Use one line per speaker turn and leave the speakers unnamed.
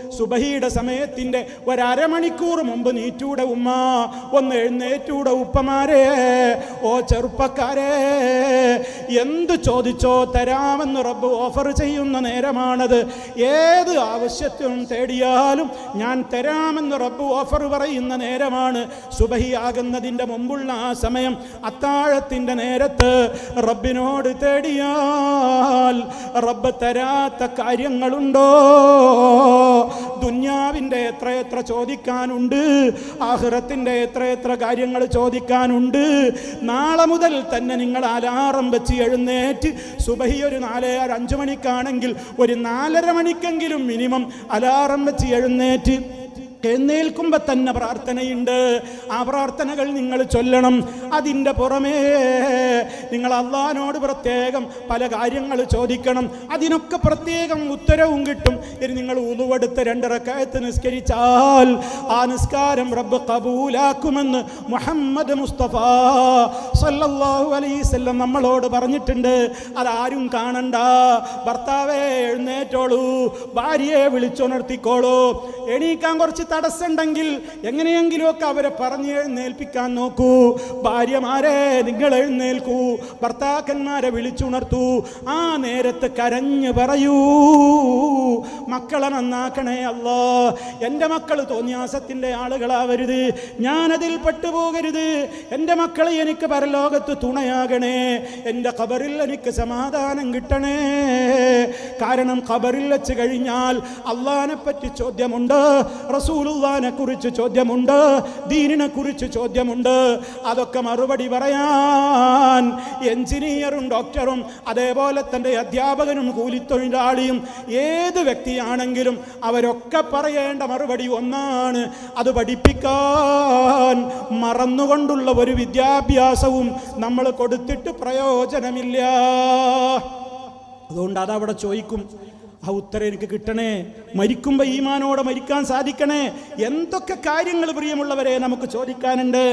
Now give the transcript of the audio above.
സുബഹിയുടെ സമയത്തിന്റെ ഒരമണിക്കൂർ മുമ്പ് നീറ്റൂടെ ഉമ്മ ഒന്ന് എഴുന്നേറ്റൂടെ ഉപ്പമാരെ ഓ ചെറുപ്പക്കാരെ എന്ത് ചോദിച്ചോ തരാമെന്ന് റബ്ബ് ഓഫർ ചെയ്യുന്ന നേരമാണത്. ഏത് ആവശ്യത്തിനും തേടിയാലും ഞാൻ തരാമെന്ന് റബ്ബ് ഓഫർ പറയുന്ന നേരമാണ്. സുബഹി ആകുന്നതിന്റെ മുമ്പുള്ള ആ സമയം അത്താഴത്തിന്റെ നേരത്ത് റബ്ബിനോട് തേടിയാൽ റബ്ബ് തരാത്ത കാര്യങ്ങളുണ്ടോ? ദുന്യാവിന്റെ എത്രയെത്ര എത്ര ചോദിക്കാനുണ്ട്? ആഹ്റത്തിന്റെ എത്രയെത്ര എത്ര കാര്യങ്ങൾ ചോദിക്കാനുണ്ട്? നാളെ മുതൽ തന്നെ നിങ്ങൾ അലാറം വെച്ച് എഴുന്നേറ്റ് സുബഹി ഒരു നാല് അഞ്ചു മണിക്കാണെങ്കിൽ ഒരു നാലര മണിക്കെങ്കിലും മിനിമം അലാറം വെച്ച് എഴുന്നേറ്റ് എഴുന്നേൽക്കുമ്പോൾ തന്നെ പ്രാർത്ഥനയുണ്ട്. ആ പ്രാർത്ഥനകൾ നിങ്ങൾ ചൊല്ലണം. അതിന്റെ പുറമേ നിങ്ങൾ അള്ളഹാനോട് പ്രത്യേകം പല കാര്യങ്ങൾ ചോദിക്കണം. അതിനൊക്കെ പ്രത്യേകം ഉത്തരവും കിട്ടും. ഇനി നിങ്ങൾ ഉളുവെടുത്ത് രണ്ടിറക്കായത്ത് നിസ്കരിച്ചാൽ ആ നിസ്കാരം റബ്ബ് കബൂലാക്കുമെന്ന് മുഹമ്മദ് മുസ്തഫ സല്ലല്ലാഹു അലൈവല്ലം നമ്മളോട് പറഞ്ഞിട്ടുണ്ട്. അതാരും കാണണ്ട. ഭർത്താവേ എഴുന്നേറ്റോളൂ. ഭാര്യയെ വിളിച്ചുണർത്തിക്കോളൂ. എണീക്കാൻ കുറച്ച് തടസ്സമുണ്ടെങ്കിൽ എങ്ങനെയെങ്കിലുമൊക്കെ അവരെ പറഞ്ഞ് എഴുന്നേൽപ്പിക്കാൻ നോക്കൂ. ഭാര്യമാരെ നിങ്ങൾ എഴുന്നേൽക്കൂ. ഭർത്താക്കന്മാരെ വിളിച്ചുണർത്തൂ. ആ നേരത്ത് കരഞ്ഞു പറയൂ. മക്കളെ നന്നാക്കണേ അല്ലോ. എന്റെ മക്കൾ തോന്നിയാസത്തിന്റെ ആളുകളാവരുത്. ഞാനതിൽ പെട്ടുപോകരുത്. എന്റെ മക്കൾ എനിക്ക് പരലോകത്ത് തുണയാകണേ. എന്റെ ഖബറിൽ എനിക്ക് സമാധാനം കിട്ടണേ. കാരണം ഖബറിൽ വെച്ച് കഴിഞ്ഞാൽ അള്ളഹാനെ പറ്റി ചോദ്യമുണ്ട്. റസൂലുള്ളാനെ കുറിച്ച് ചോദ്യമുണ്ട്. ദീനിനെ കുറിച്ച് ചോദ്യമുണ്ട്. അതൊക്കെ മറുപടി പറയാൻ എഞ്ചിനീയറും ഡോക്ടറും അതേപോലെ തന്നെ അധ്യാപകനും കൂലിത്തൊഴിലാളിയും ഏത് വ്യക്തിയാണെങ്കിലും അവരൊക്കെ പറയേണ്ട മറുപടി ഒന്നാണ്. അത് പഠിപ്പിക്കാൻ മറന്നുകൊണ്ടുള്ള ഒരു വിദ്യാഭ്യാസവും നമ്മൾ കൊടുത്തിട്ട് പ്രയോജനമില്ല. അതുകൊണ്ട് അതവിടെ ചോദിക്കും. ആ ഉത്തരം എനിക്ക് കിട്ടണേ. മരിക്കുമ്പോൾ ഈമാനോടെ മരിക്കാൻ സാധിക്കണേ. എന്തൊക്കെ കാര്യങ്ങൾ പ്രിയമുള്ളവരെ നമുക്ക് ചോദിക്കാനുണ്ട്.